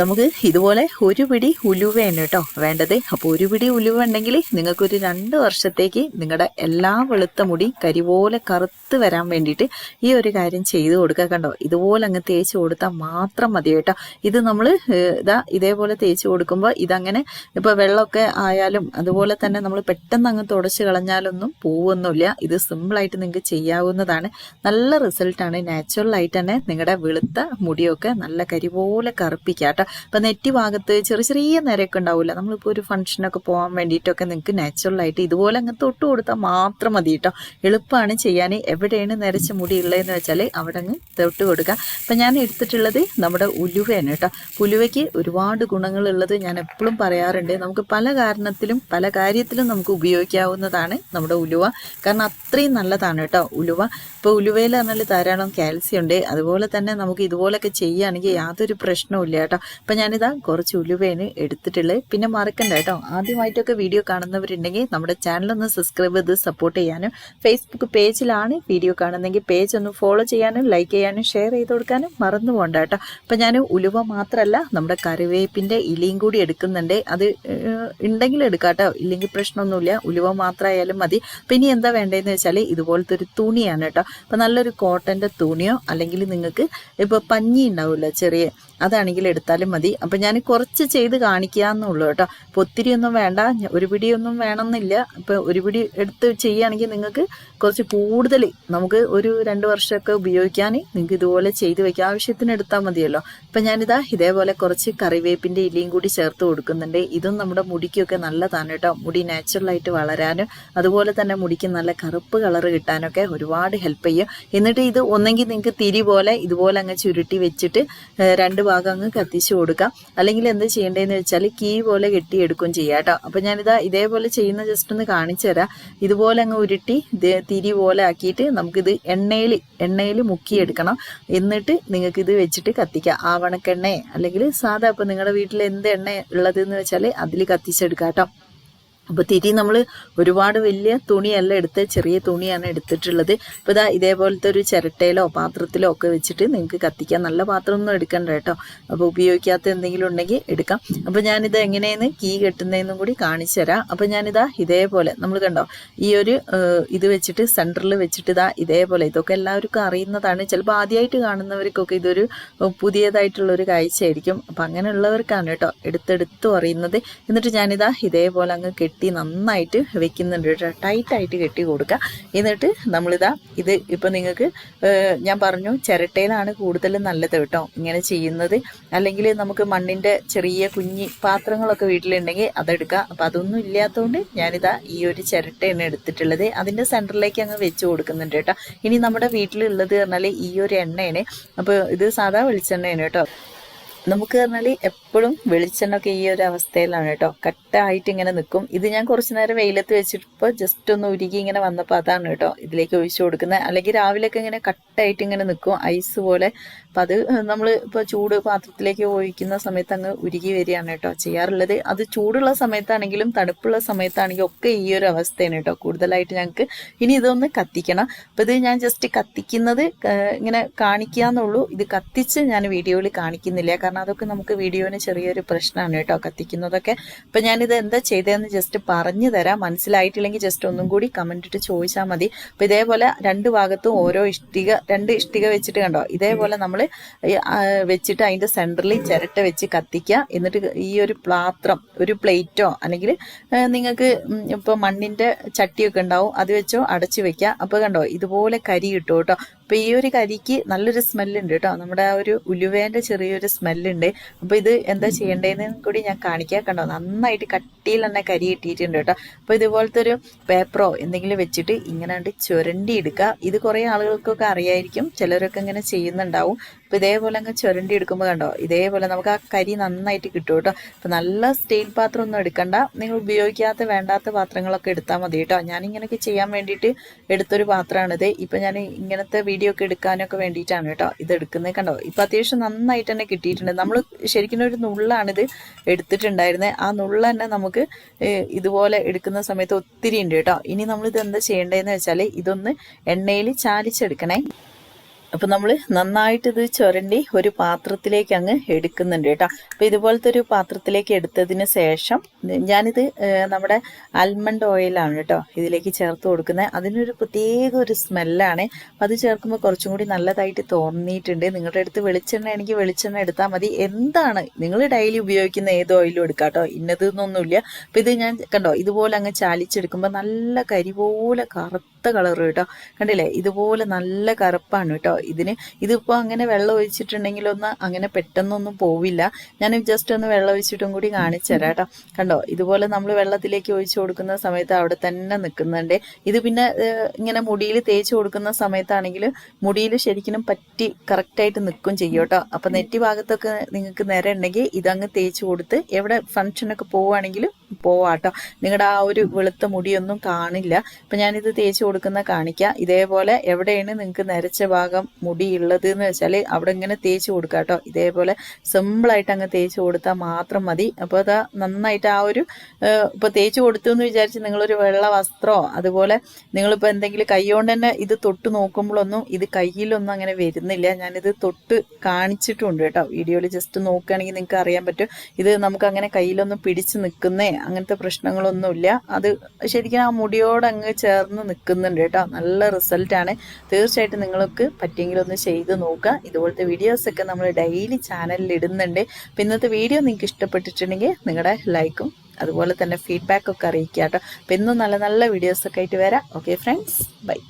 നമുക്ക് ഇതുപോലെ ഒരു പിടി ഉലുവയാണ് കേട്ടോ വേണ്ടത്. അപ്പോൾ ഒരു പിടി ഉലുവ ഉണ്ടെങ്കിൽ നിങ്ങൾക്കൊരു രണ്ട് വർഷത്തേക്ക് നിങ്ങളുടെ എല്ലാ വെളുത്ത മുടി കരിപോലെ കറുത്ത് വരാൻ വേണ്ടിയിട്ട് ഈ ഒരു കാര്യം ചെയ്തു കൊടുക്കുക കണ്ടോ? ഇതുപോലെ അങ്ങ് തേച്ച് കൊടുത്താൽ മാത്രം മതി കേട്ടോ. ഇത് നമ്മൾ ഇതാ ഇതേപോലെ തേച്ച് കൊടുക്കുമ്പോൾ ഇതങ്ങനെ ഇപ്പോൾ വെള്ളമൊക്കെ ആയാലും അതുപോലെ തന്നെ നമ്മൾ പെട്ടെന്ന് അങ്ങ് തുടച്ച് കളഞ്ഞാലൊന്നും പോവൊന്നുമില്ല. ഇത് സിമ്പിളായിട്ട് നിങ്ങൾക്ക് ചെയ്യാവുന്നതാണ്. നല്ല റിസൾട്ടാണ് നാച്ചുറൽ ആയിട്ട് തന്നെ നിങ്ങളുടെ വെളുത്ത മുടിയൊക്കെ നല്ല കരിപോലെ കറുപ്പിക്കുക കേട്ടോ ഇപ്പൊ നെറ്റി ഭാഗത്ത് ചെറിയ ചെറിയ നിരയൊക്കെ ഉണ്ടാവില്ല നമ്മളിപ്പോൾ ഒരു ഫംഗ്ഷനൊക്കെ പോകാൻ വേണ്ടിയിട്ടൊക്കെ നിങ്ങൾക്ക് നാച്ചുറലായിട്ട് ഇതുപോലെ അങ്ങ് തൊട്ട് കൊടുത്താൽ മാത്രം മതി കേട്ടോ എളുപ്പമാണ് ചെയ്യാൻ എവിടെയാണ് നിരച്ച മുടി ഉള്ളതെന്ന് വെച്ചാൽ അവിടെ അങ്ങ് തൊട്ട് കൊടുക്കുക അപ്പം ഞാൻ എടുത്തിട്ടുള്ളത് നമ്മുടെ ഉലുവയാണ് കേട്ടോ ഉലുവയ്ക്ക് ഒരുപാട് ഗുണങ്ങളുള്ളത് ഞാൻ എപ്പോഴും പറയാറുണ്ട്. നമുക്ക് പല കാരണത്തിലും പല കാര്യത്തിലും നമുക്ക് ഉപയോഗിക്കാവുന്നതാണ് നമ്മുടെ ഉലുവ. കാരണം അത്രയും നല്ലതാണ് കേട്ടോ ഉലുവ. ഇപ്പോൾ ഉലുവയിൽ പറഞ്ഞാൽ ധാരാളം കാൽസ്യം ഉണ്ട്. അതുപോലെ തന്നെ നമുക്ക് ഇതുപോലൊക്കെ ചെയ്യുകയാണെങ്കിൽ യാതൊരു പ്രശ്നവും ഇല്ല കേട്ടോ അപ്പം ഞാനിതാ കുറച്ച് ഉലുവേന് എടുത്തിട്ടുള്ളത്. പിന്നെ മറക്കണ്ട കേട്ടോ. ആദ്യമായിട്ടൊക്കെ വീഡിയോ കാണുന്നവരുണ്ടെങ്കിൽ നമ്മുടെ ചാനലൊന്ന് സബ്സ്ക്രൈബ് ചെയ്ത് സപ്പോർട്ട് ചെയ്യാനും ഫേസ്ബുക്ക് പേജിലാണ് വീഡിയോ കാണുന്നതെങ്കിൽ പേജ് ഒന്ന് ഫോളോ ചെയ്യാനും ലൈക്ക് ചെയ്യാനും ഷെയർ ചെയ്ത് കൊടുക്കാനും മറന്നു പോകണ്ട കേട്ടോ. അപ്പം ഞാൻ ഉലുവ മാത്രമല്ല നമ്മുടെ കറിവേപ്പിന്റെ ഇലയും കൂടി എടുക്കുന്നുണ്ട്. അത് ഉണ്ടെങ്കിൽ എടുക്കാം കേട്ടോ. ഇല്ലെങ്കിൽ പ്രശ്നമൊന്നുമില്ല. ഉലുവ മാത്രമായാലും മതി. പിന്നെ എന്താ വേണ്ടതെന്ന് വെച്ചാൽ ഇതുപോലത്തെ ഒരു തുണിയാണ് കേട്ടോ. അപ്പം നല്ലൊരു കോട്ടന്റെ തുണിയോ അല്ലെങ്കിൽ നിങ്ങൾക്ക് ഇപ്പോൾ പഞ്ഞി ഉണ്ടാവില്ല ചെറിയ അതാണെങ്കിൽ എടുത്താലും മതി. അപ്പം ഞാൻ കുറച്ച് ചെയ്ത് കാണിക്കുക എന്നുള്ളൂ കേട്ടോ. അപ്പോൾ ഒത്തിരി ഒന്നും വേണ്ട. ഒരു പിടിയൊന്നും വേണമെന്നില്ല. ഇപ്പോൾ ഒരു പിടി എടുത്ത് ചെയ്യുകയാണെങ്കിൽ നിങ്ങൾക്ക് കുറച്ച് കൂടുതൽ നമുക്ക് ഒരു രണ്ട് വർഷമൊക്കെ ഉപയോഗിക്കാൻ നിങ്ങൾക്ക് ഇതുപോലെ ചെയ്ത് വെക്കാം. ആവശ്യത്തിന് എടുത്താൽ മതിയല്ലോ. അപ്പം ഞാനിതാ ഇതേപോലെ കുറച്ച് കറിവേപ്പിന്റെ ഇലയും കൂടി ചേർത്ത് കൊടുക്കുന്നുണ്ട്. ഇതും നമ്മുടെ മുടിക്കൊക്കെ നല്ലതാണ് കേട്ടോ. മുടി നാച്ചുറലായിട്ട് വളരാനും അതുപോലെ തന്നെ മുടിക്ക് നല്ല കറുപ്പ് കളർ കിട്ടാനൊക്കെ ഒരുപാട് ഹെൽപ്പ് ചെയ്യും. എന്നിട്ട് ഇത് ഒന്നെങ്കിൽ നിങ്ങൾക്ക് തിരി പോലെ ഇതുപോലെ അങ്ങ് ചുരുട്ടി വെച്ചിട്ട് രണ്ട് ഭാഗം അങ്ങ് കത്തിച്ചു കൊടുക്കാം. അല്ലെങ്കിൽ എന്ത് ചെയ്യേണ്ടതെന്ന് വെച്ചാൽ കീ പോലെ കെട്ടിയെടുക്കുകയും ചെയ്യാം കേട്ടോ. അപ്പം ഞാനിതാ ഇതേപോലെ ചെയ്യുന്ന ജസ്റ്റ് ഒന്ന് കാണിച്ചു തരാം. ഇതുപോലെ അങ്ങ് ഉരുട്ടി തിരി പോലെ ആക്കിയിട്ട് നമുക്കിത് എണ്ണയിൽ എണ്ണയിൽ മുക്കിയെടുക്കണം. എന്നിട്ട് നിങ്ങൾക്ക് ഇത് വെച്ചിട്ട് കത്തിക്കാം. ആവണക്കെണ്ണയെ. അല്ലെങ്കിൽ സാധാ ഇപ്പം നിങ്ങളുടെ വീട്ടിൽ എന്ത് എണ്ണ ഉള്ളതെന്ന് വെച്ചാൽ അതിൽ കത്തിച്ചെടുക്കാം കേട്ടോ. അപ്പോൾ തിരി നമ്മൾ ഒരുപാട് വലിയ തുണിയല്ല എടുത്ത് ചെറിയ തുണിയാണ് എടുത്തിട്ടുള്ളത്. അപ്പോൾ ഇതാ ഇതേപോലത്തെ ഒരു ചിരട്ടയിലോ പാത്രത്തിലോ ഒക്കെ വെച്ചിട്ട് നിങ്ങൾക്ക് കത്തിക്കാം. നല്ല പാത്രമൊന്നും എടുക്കണ്ട കേട്ടോ. അപ്പോൾ ഉപയോഗിക്കാത്ത എന്തെങ്കിലും ഉണ്ടെങ്കിൽ എടുക്കാം. അപ്പോൾ ഞാനിത് എങ്ങനെയെന്ന് കീ കെട്ടുന്നതെന്നും കൂടി കാണിച്ചു തരാം. അപ്പോൾ ഞാനിതാ ഇതേപോലെ നമ്മൾ കണ്ടോ ഈ ഒരു ഇത് വെച്ചിട്ട് സെന്ററിൽ വെച്ചിട്ട് ഇതാ ഇതേപോലെ. ഇതൊക്കെ എല്ലാവർക്കും അറിയുന്നതാണ്. ചിലപ്പോൾ ആദ്യമായിട്ട് കാണുന്നവർക്കൊക്കെ ഇതൊരു പുതിയതായിട്ടുള്ളൊരു കാഴ്ചയായിരിക്കും. അപ്പോൾ അങ്ങനെയുള്ളവർക്കാണ് കേട്ടോ എടുത്തെടുത്തും അറിയുന്നത്. എന്നിട്ട് ഞാനിതാ ഇതേപോലെ അങ്ങ് കെട്ടി നന്നായിട്ട് വെക്കുന്നുണ്ട്. കേട്ടോ ടൈറ്റായിട്ട് കെട്ടി കൊടുക്കുക. എന്നിട്ട് നമ്മളിതാ ഇത് ഇപ്പം നിങ്ങൾക്ക് ഞാൻ പറഞ്ഞു ചിരട്ടയിലാണ് കൂടുതലും നല്ലത് കേട്ടോ. ഇങ്ങനെ ചെയ്യുന്നത്. അല്ലെങ്കിൽ നമുക്ക് മണ്ണിന്റെ ചെറിയ കുഞ്ഞി പാത്രങ്ങളൊക്കെ വീട്ടിലുണ്ടെങ്കിൽ അതെടുക്കുക. അപ്പം അതൊന്നും ഇല്ലാത്തതുകൊണ്ട് ഞാനിതാ ഈ ഒരു ചിരട്ടയാണ് എടുത്തിട്ടുള്ളത്. അതിന്റെ സെന്ററിലേക്ക് അങ്ങ് വെച്ച് കൊടുക്കുന്നുണ്ട് കേട്ടോ. ഇനി നമ്മുടെ വീട്ടിലുള്ളത് പറഞ്ഞാൽ ഈ ഒരു എണ്ണയാണ്. അപ്പോൾ ഇത് സാധാ വെളിച്ചെണ്ണയാണ് കേട്ടോ. നമുക്ക് പറഞ്ഞാൽ എപ്പോഴും വെളിച്ചെണ്ണൊക്കെ ഈ ഒരു അവസ്ഥയിലാണ് കേട്ടോ. കട്ടായിട്ട് ഇങ്ങനെ നിൽക്കും ഇത് ഞാൻ കുറച്ച് നേരം വെയിലത്ത് വെച്ചിട്ടിപ്പോൾ ജസ്റ്റ് ഒന്ന് ഉരുകി ഇങ്ങനെ വന്നപ്പോൾ അതാണ് കേട്ടോ ഇതിലേക്ക് ഒഴിച്ചു കൊടുക്കുന്നത്. അല്ലെങ്കിൽ രാവിലെയൊക്കെ ഇങ്ങനെ കട്ടായിട്ട് ഇങ്ങനെ നിൽക്കും ഐസ് പോലെ അപ്പം അത് നമ്മൾ ഇപ്പോൾ ചൂട് പാത്രത്തിലേക്ക് ഒഴിക്കുന്ന സമയത്ത് അങ്ങ് ഉരുകി വരികയാണ് കേട്ടോ ചെയ്യാറുള്ളത്. അത് ചൂടുള്ള സമയത്താണെങ്കിലും തണുപ്പുള്ള സമയത്താണെങ്കിലും ഒക്കെ ഈ ഒരു അവസ്ഥയാണ് കേട്ടോ കൂടുതലായിട്ട് ഞങ്ങൾക്ക് ഇനി ഇതൊന്ന് കത്തിക്കണം. അപ്പം ഇത് ഞാൻ ജസ്റ്റ് കത്തിക്കുന്നത് ഇങ്ങനെ കാണിക്കുക എന്നുള്ളൂ ഇത് കത്തിച്ച് ഞാൻ വീഡിയോയിൽ കാണിക്കുന്നില്ല. കാരണം അതൊക്കെ നമുക്ക് വീഡിയോന് ചെറിയൊരു പ്രശ്നമാണ് കേട്ടോ കത്തിക്കുന്നതൊക്കെ. അപ്പം ഞാനിത് എന്താ ചെയ്തതെന്ന് ജസ്റ്റ് പറഞ്ഞു തരാം. മനസ്സിലായിട്ടില്ലെങ്കിൽ ജസ്റ്റ് ഒന്നും കൂടി കമന്റ് ഇട്ട് ചോദിച്ചാൽ മതി. അപ്പം ഇതേപോലെ രണ്ട് ഭാഗത്തും ഓരോ ഇഷ്ടിക രണ്ട് ഇഷ്ടിക വെച്ചിട്ട് കണ്ടോ? ഇതേപോലെ നമ്മൾ വെച്ചിട്ട് അതിന്റെ സെന്ററിൽ ചിരട്ട വെച്ച് കത്തിക്കുക എന്നിട്ട് ഈ ഒരു പാത്രം ഒരു പ്ലേറ്റോ അല്ലെങ്കിൽ നിങ്ങൾക്ക് ഇപ്പോൾ മണ്ണിന്റെ ചട്ടിയൊക്കെ ഉണ്ടാവും അത് വെച്ചോ അടച്ചു വെക്കുക അപ്പോൾ കണ്ടോ ഇതുപോലെ കരി കിട്ടും കേട്ടോ. അപ്പോൾ ഈ ഒരു കരിക്ക് നല്ലൊരു സ്മെല്ലുണ്ട് കേട്ടോ. നമ്മുടെ ആ ഒരു ഉലുവേന്റെ ചെറിയൊരു സ്മെല്ലുണ്ട്. അപ്പോൾ ഇത് എന്താ ചെയ്യേണ്ടതെന്ന് കൂടി ഞാൻ കാണിക്കാം. കണ്ടോ നന്നായിട്ട് കട്ടിയിൽ തന്നെ കരി കിട്ടിയിട്ടുണ്ട് കേട്ടോ. അപ്പോൾ ഇതുപോലത്തെ ഒരു പേപ്പറോ എന്തെങ്കിലും വെച്ചിട്ട് ഇങ്ങനെ കണ്ട് ചുരണ്ടി എടുക്കുക ഇത് കുറേ ആളുകൾക്കൊക്കെ അറിയായിരിക്കും. ചിലരൊക്കെ ഇങ്ങനെ ചെയ്യുന്നുണ്ടാവും. അപ്പോൾ ഇതേപോലെ അങ്ങ് ചുരണ്ടി എടുക്കുമ്പോൾ കണ്ടോ? ഇതേപോലെ നമുക്ക് ആ കരി നന്നായിട്ട് കിട്ടും കേട്ടോ. അപ്പോൾ നല്ല സ്റ്റീൽ പാത്രം ഒന്നും എടുക്കണ്ട. നിങ്ങൾ ഉപയോഗിക്കാത്ത വേണ്ടാത്ത പാത്രങ്ങളൊക്കെ എടുത്താൽ മതി കേട്ടോ. ഞാനിങ്ങനെയൊക്കെ ചെയ്യാൻ വേണ്ടിയിട്ട് എടുത്തൊരു പാത്രമാണിത്. ഇപ്പം ഞാൻ ഇങ്ങനത്തെ വീഡിയോ ഒക്കെ എടുക്കാനൊക്കെ വേണ്ടിയിട്ടാണ് കേട്ടോ ഇത് എടുക്കുന്നത് കണ്ടോ? ഇപ്പം അത്യാവശ്യം നന്നായിട്ട് തന്നെ കിട്ടിയിട്ടുണ്ട്. നമ്മൾ ശരിക്കും ഒരു നുള്ളാണിത് എടുത്തിട്ടുണ്ടായിരുന്നത് ആ നുള്ള തന്നെ നമുക്ക് ഏഹ്, ഇതുപോലെ എടുക്കുന്ന സമയത്ത് ഒത്തിരി ഉണ്ട് കേട്ടോ. ഇനി നമ്മളിത് എന്താ ചെയ്യേണ്ടതെന്ന് വെച്ചാൽ ഇതൊന്ന് എണ്ണയിൽ ചാലിച്ചെടുക്കണേ. അപ്പൊ നമ്മൾ നന്നായിട്ട് ഇത് ചുരണ്ടി ഒരു പാത്രത്തിലേക്ക് അങ്ങ് എടുക്കുന്നുണ്ട് കേട്ടോ. അപ്പൊ ഇതുപോലത്തെ ഒരു പാത്രത്തിലേക്ക് എടുത്തതിന് ശേഷം ഞാനിത് നമ്മുടെ ആൽമണ്ട് ഓയിലാണ് കേട്ടോ ഇതിലേക്ക് ചേർത്ത് കൊടുക്കുന്നത്. അതിനൊരു പ്രത്യേക ഒരു സ്മെല്ലാണ്. അത് ചേർക്കുമ്പോൾ കുറച്ചും കൂടി നല്ലതായിട്ട് തോന്നിയിട്ടുണ്ട്. നിങ്ങളുടെ അടുത്ത് വെളിച്ചെണ്ണ എനിക്ക് വെളിച്ചെണ്ണ എടുത്താൽ മതി. എന്താണ് നിങ്ങൾ ഡെയിലി ഉപയോഗിക്കുന്ന ഏത് ഓയിലും എടുക്കാം കേട്ടോ. ഇന്നത് എന്നൊന്നുമില്ല അപ്പൊ ഇത് ഞാൻ കണ്ടോ ഇതുപോലെ അങ്ങ് ചാലിച്ചെടുക്കുമ്പോൾ നല്ല കരി പോലെ കറുത്ത കളർ കേട്ടോ. കണ്ടില്ലേ? ഇതുപോലെ നല്ല കറുപ്പാണ് കേട്ടോ. ഇതിന് ഇതിപ്പോൾ അങ്ങനെ വെള്ളം ഒഴിച്ചിട്ടുണ്ടെങ്കിലൊന്ന് അങ്ങനെ പെട്ടെന്നൊന്നും പോവില്ല. ഞാൻ ജസ്റ്റ് ഒന്ന് വെള്ളം ഒഴിച്ചിട്ടും കൂടി കാണിച്ചു തരാം കേട്ടോ. കണ്ടോ? ഇതുപോലെ നമ്മൾ വെള്ളത്തിലേക്ക് ഒഴിച്ചു കൊടുക്കുന്ന സമയത്ത് അവിടെ തന്നെ നിൽക്കുന്നുണ്ട് ഇത് പിന്നെ ഇങ്ങനെ മുടിയിൽ തേച്ച് കൊടുക്കുന്ന സമയത്താണെങ്കിൽ മുടിയിൽ ശരിക്കും പറ്റി കറക്റ്റായിട്ട് നിൽക്കും ചെയ്യും കേട്ടോ. അപ്പം നെറ്റി ഭാഗത്തൊക്കെ നിങ്ങൾക്ക് നേരം ഉണ്ടെങ്കിൽ ഇതങ്ങ് തേച്ച് കൊടുത്ത് എവിടെ ഫംഗ്ഷനൊക്കെ പോവുകയാണെങ്കിൽ പോവാട്ടോ നിങ്ങളുടെ ആ ഒരു വെളുത്ത മുടിയൊന്നും കാണില്ല. അപ്പം ഞാനിത് തേച്ച് കൊടുക്കുന്ന കാണിക്കാം. ഇതേപോലെ എവിടെയാണ് നിങ്ങൾക്ക് നരച്ച ഭാഗം മുടി ഉള്ളത് എന്ന് വെച്ചാൽ അവിടെ ഇങ്ങനെ തേച്ച് കൊടുക്കുക കേട്ടോ. ഇതേപോലെ സിമ്പിളായിട്ട് അങ്ങ് തേച്ച് കൊടുത്താൽ മാത്രം മതി. അപ്പോൾ അത് നന്നായിട്ട് ആ ഒരു ഇപ്പോൾ ഇപ്പൊ തേച്ച് കൊടുത്തു എന്ന് വിചാരിച്ച് നിങ്ങളൊരു വെള്ള വസ്ത്രമോ അതുപോലെ നിങ്ങളിപ്പോൾ എന്തെങ്കിലും കൈകൊണ്ട് തന്നെ ഇത് തൊട്ട് നോക്കുമ്പോഴൊന്നും ഇത് കയ്യിലൊന്നും അങ്ങനെ വരുന്നില്ല. ഞാനിത് തൊട്ട് കാണിച്ചിട്ടുണ്ട് കേട്ടോ. വീഡിയോയിൽ ജസ്റ്റ് നോക്കുകയാണെങ്കിൽ നിങ്ങൾക്ക് അറിയാൻ പറ്റും. ഇത് നമുക്ക് അങ്ങനെ കയ്യിലൊന്നും പിടിച്ച് നിൽക്കുന്നേ അങ്ങനത്തെ പ്രശ്നങ്ങളൊന്നുമില്ല. അത് ശരിക്കും ആ മുടിയോട് അങ്ങ് ചേർന്ന് നിൽക്കുന്നുണ്ട് കേട്ടോ. നല്ല റിസൾട്ടാണ് തീർച്ചയായിട്ടും നിങ്ങൾക്ക് പറ്റിയെങ്കിൽ ഒന്ന് ചെയ്ത് നോക്കുക. ഇതുപോലത്തെ വീഡിയോസൊക്കെ നമ്മൾ ഡെയിലി ചാനലിൽ ഇടുന്നുണ്ട്. അപ്പം ഇന്നത്തെ വീഡിയോ നിങ്ങൾക്ക് ഇഷ്ടപ്പെട്ടിട്ടുണ്ടെങ്കിൽ നിങ്ങളുടെ ലൈക്കും അതുപോലെ തന്നെ ഫീഡ്ബാക്കൊക്കെ അറിയിക്കുക കേട്ടോ. അപ്പം ഇന്നും നല്ല നല്ല വീഡിയോസൊക്കെ ആയിട്ട് വരാം. Okay friends bye